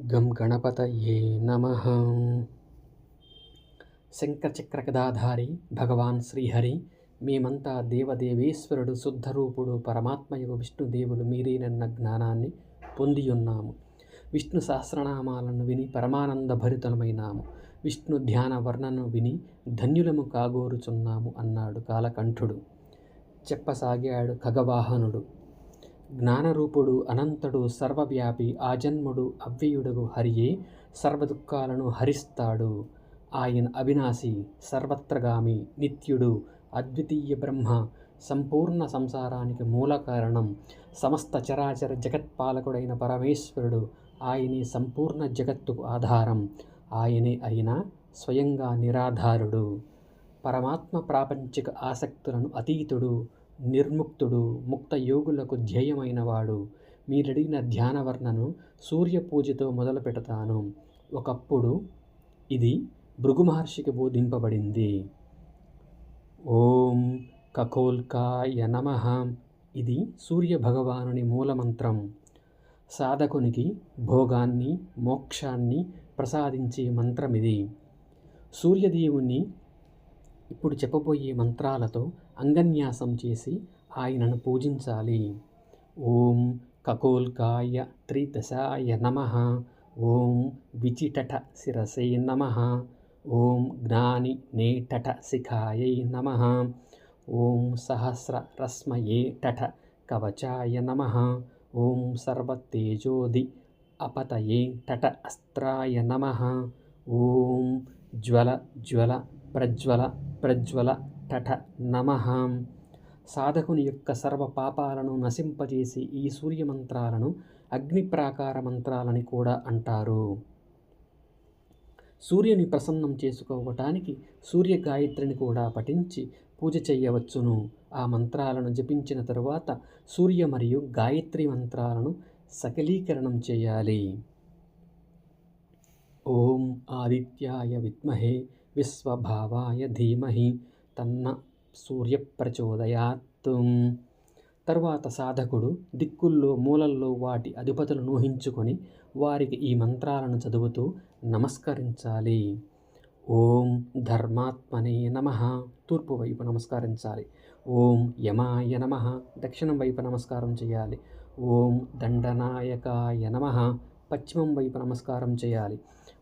గం గణపతయే నమ. శంఖచక్రగదాధారి భగవాన్ శ్రీహరి మేమంతా దేవదేవేశ్వరుడు శుద్ధరూపుడు పరమాత్మయు విష్ణుదేవులు మీరేనన్న జ్ఞానాన్ని పొందియున్నాము. విష్ణు సహస్రనామాలను విని పరమానంద భరితులమైనాము విష్ణు ధ్యాన వర్ణను విని ధన్యులము కాగోరుచున్నాము అన్నాడు కాలకంఠుడు. చెప్పసాగాడు ఖగవాహనుడు. జ్ఞానరూపుడు అనంతుడు సర్వవ్యాపి ఆజన్ముడు అవ్యయుడుగు హరియే సర్వదుఃఖాలను హరిస్తాడు. ఆయన అవినాశి సర్వత్రగామి నిత్యుడు అద్వితీయ బ్రహ్మ సంపూర్ణ సంసారానికి మూల కారణం సమస్త చరాచర జగత్పాలకుడైన పరమేశ్వరుడు. ఆయనే సంపూర్ణ జగత్తుకు ఆధారం. ఆయనే అయిన స్వయంగా నిరాధారుడు. పరమాత్మ ప్రాపంచిక ఆసక్తులను అతీతుడు. నిర్ముక్తుడు ముక్త యోగులకు ధ్యేయమైనవాడు. మీరడిగిన ధ్యానవర్ణను సూర్య పూజతో మొదలు పెడతాను ఒకప్పుడు ఇది భృగు మహర్షికి బోధింపబడింది. ఓం కకోల్కాయ నమ. ఇది సూర్య భగవానుని మూలమంత్రం. సాధకునికి భోగాన్ని మోక్షాన్ని ప్రసాదించే మంత్రం ఇది సూర్యదేవుని ఇప్పుడు చెప్పబోయే మంత్రాలతో అంగన్యాసం చేసి ఆయనను పూజించాలి. ఓం కకోల్కాయ త్రిదశాయ నమ. ఓం విచిటట శిరసే నమ. ఓం జ్ఞాని నేటట శిఖాయై నమ. ఓం సహస్ర రస్మయే టట కవచాయ నమ. ఓం సర్వతేజోది అపతయే టట అస్త్రాయ నమ. ఓం జ్వల జ్వల ప్రజ్వల ప్రజ్వల టఠ నమహాం సాధకుని యొక్క సర్వ పాపాలను నశింపజేసి ఈ సూర్యమంత్రాలను అగ్నిప్రాకార మంత్రాలని కూడా అంటారు. సూర్యుని ప్రసన్నం చేసుకోవటానికి సూర్య గాయత్రిని కూడా పఠించి పూజ చేయవచ్చును. ఆ మంత్రాలను జపించిన తరువాత సూర్య మరియు గాయత్రి మంత్రాలను సకలీకరణం చేయాలి. ఓం ఆదిత్యాయ విద్మహే విశ్వభావాయ ధీమహి తన్న సూర్య ప్రచోదయాత్ తర్వాత సాధకుడు దిక్కుల్లో మూలల్లో వాటి అధిపతులను ఊహించుకొని వారికి ఈ మంత్రాలను చదువుతూ నమస్కరించాలి. ఓం ధర్మాత్మనే నమ. తూర్పు వైపు నమస్కరించాలి. ఓం యమాయ నమ. దక్షిణం వైపు నమస్కారం చేయాలి. ఓం దండనాయకాయ నమ. పశ్చిమం వైపు నమస్కారం చేయాలి.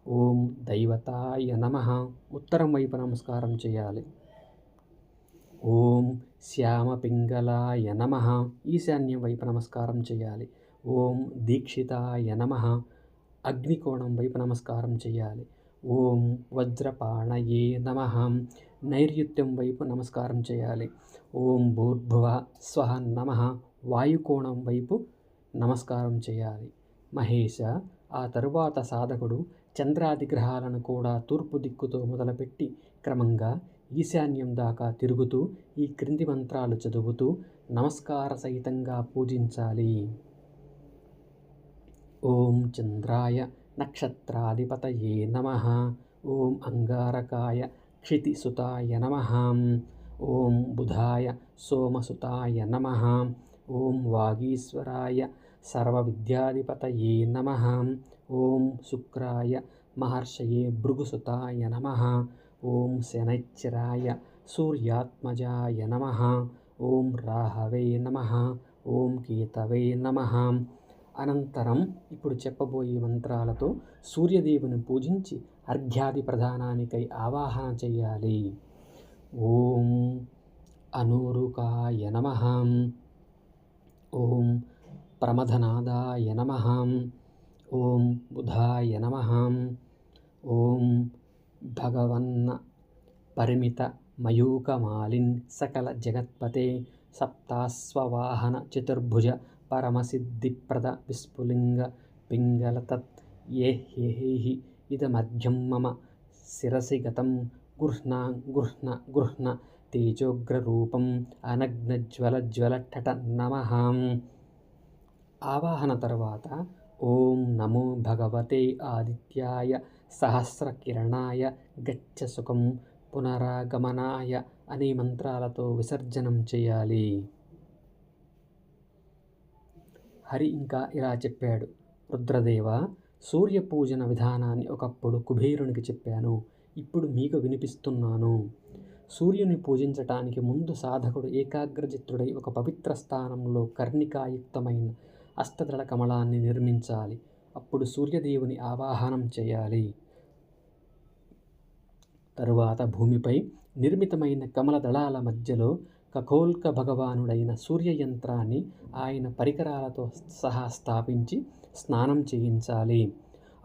ఓం దైవతాయ నమ. ఉత్తరం వైపు నమస్కారం చేయాలి. ఓం శ్యామపింగళాయ నమ. ఈశాన్యం వైపు నమస్కారం చేయాలి. ఓం దీక్షితాయ నమ. అగ్నికోణం వైపు నమస్కారం చేయాలి. ఓం వజ్రపాణయే నమ. నైరుత్యం వైపు నమస్కారం చేయాలి. ఓం భూర్భువ స్వహ నమ. వాయుకోణం వైపు నమస్కారం చేయాలి. మహేష ఆ తరువాత సాధకుడు చంద్రాది గ్రహాలను కూడా తూర్పు దిక్కుతో మొదలుపెట్టి క్రమంగా ఈశాన్యం దాకా తిరుగుతూ ఈ క్రింది మంత్రాలు చదువుతూ నమస్కార సహితంగా పూజించాలి. ఓం చంద్రాయ నక్షత్రాధిపతయే నమ. ఓం అంగారకాయ క్షితిసుతాయ నమ. ఓం బుధాయ సోమసుతాయ నమ. ఓం వాగీశ్వరాయ సర్వవిద్యాధిపతయే నమ. ఓం శుక్రాయ మహర్షయే భృగుసుతాయ నమ. ఓం శనైశ్చరాయ సూర్యాత్మజాయ నమ. ఓం రాహవే నమ. ఓం కేతవే నమ. అనంతరం ఇప్పుడు చెప్పబోయే మంత్రాలతో సూర్యదేవుని పూజించి అర్ఘ్యాది ప్రధానానికై ఆవాహన చేయాలి. ఓం అనూరుకాయ నమ. ఓం ప్రమథనాదాయ నమ. ఓం బుధాయ నమ. ఓం భగవన్న పరిమిత మయూకమాలిన్ సకల జగత్పతే సప్తాస్వవాహన చతుర్భుజ పరమసిద్ధిప్రద విస్ఫులింగ పింగళతత్ ఏ హేహి ఇదమధ్యం మమ శిరసి గతం గృహ్ణ గృహ్ణ గృహ్ణ తేజోగ్రరూపం అనగ్నజ్వలజ్వలఠట నమ ఆవాహన తర్వాత ఓం నమో భగవతే ఆదిత్యాయ సహస్రకిరణాయ గచ్చ సుఖం పునరాగమనాయ అనే మంత్రాలతో విసర్జనం చేయాలి. హరి ఇంకా ఇలా చెప్పాడు. రుద్రదేవ సూర్య పూజన విధానాన్ని ఒకప్పుడు కుబేరునికి చెప్పాను. ఇప్పుడు మీకు వినిపిస్తున్నాను. సూర్యుని పూజించటానికి ముందు సాధకుడు ఏకాగ్రచిత్తుడై ఒక పవిత్ర స్థానంలో కర్ణికాయుక్తమైన అష్టదళ కమలాన్ని నిర్మించాలి. అప్పుడు సూర్యదేవుని ఆవాహనం చేయాలి. తరువాత భూమిపై నిర్మితమైన కమల దళాల మధ్యలో ఖగోల్క భగవానుడైన సూర్య యంత్రాన్ని ఆయన పరికరాలతో సహా స్థాపించి స్నానం చేయించాలి.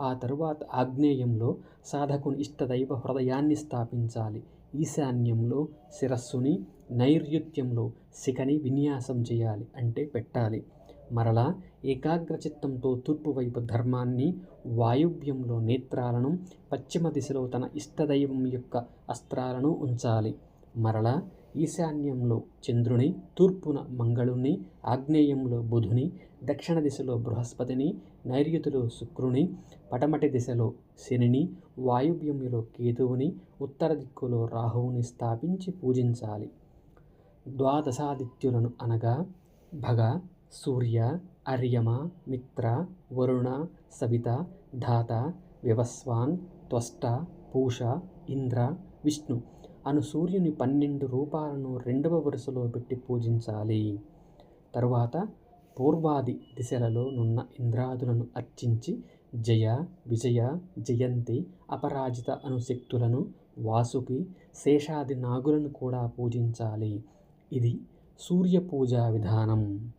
ఆ తరువాత ఆగ్నేయంలో సాధకుని ఇష్టదైవ హృదయాన్ని స్థాపించాలి. ఈశాన్యంలో శిరస్సుని నైరుత్యంలో శిఖని విన్యాసం చేయాలి అంటే పెట్టాలి. మరలా ఏకాగ్రచిత్తంతో తూర్పువైపు ధర్మాన్ని వాయువ్యంలో నేత్రాలను పశ్చిమ దిశలో తన ఇష్టదైవం యొక్క అస్త్రాలను ఉంచాలి. మరలా ఈశాన్యంలో చంద్రుని తూర్పున మంగళుని ఆగ్నేయంలో బుధుని దక్షిణ దిశలో బృహస్పతిని నైరుతిలో శుక్రుని పటమటి దిశలో శనిని వాయువ్యంలో కేతువుని ఉత్తర దిక్కులో రాహువుని స్థాపించి పూజించాలి. ద్వాదశాదిత్యులను అనగా భగ సూర్య అర్యమ మిత్ర వరుణ సవిత ధాత వివస్వాన్ త్వష్ట పూష ఇంద్ర విష్ణు. అను సూర్యుని పన్నెండు రూపాలను రెండవ వరుసలో పెట్టి పూజించాలి. తరువాత పూర్వాది దిశలలో నున్న ఇంద్రాదులను అర్చించి జయ విజయ జయంతి అపరాజిత అను శక్తులను వాసుకి శేషాది నాగులను కూడా పూజించాలి. ఇది సూర్య పూజా విధానం.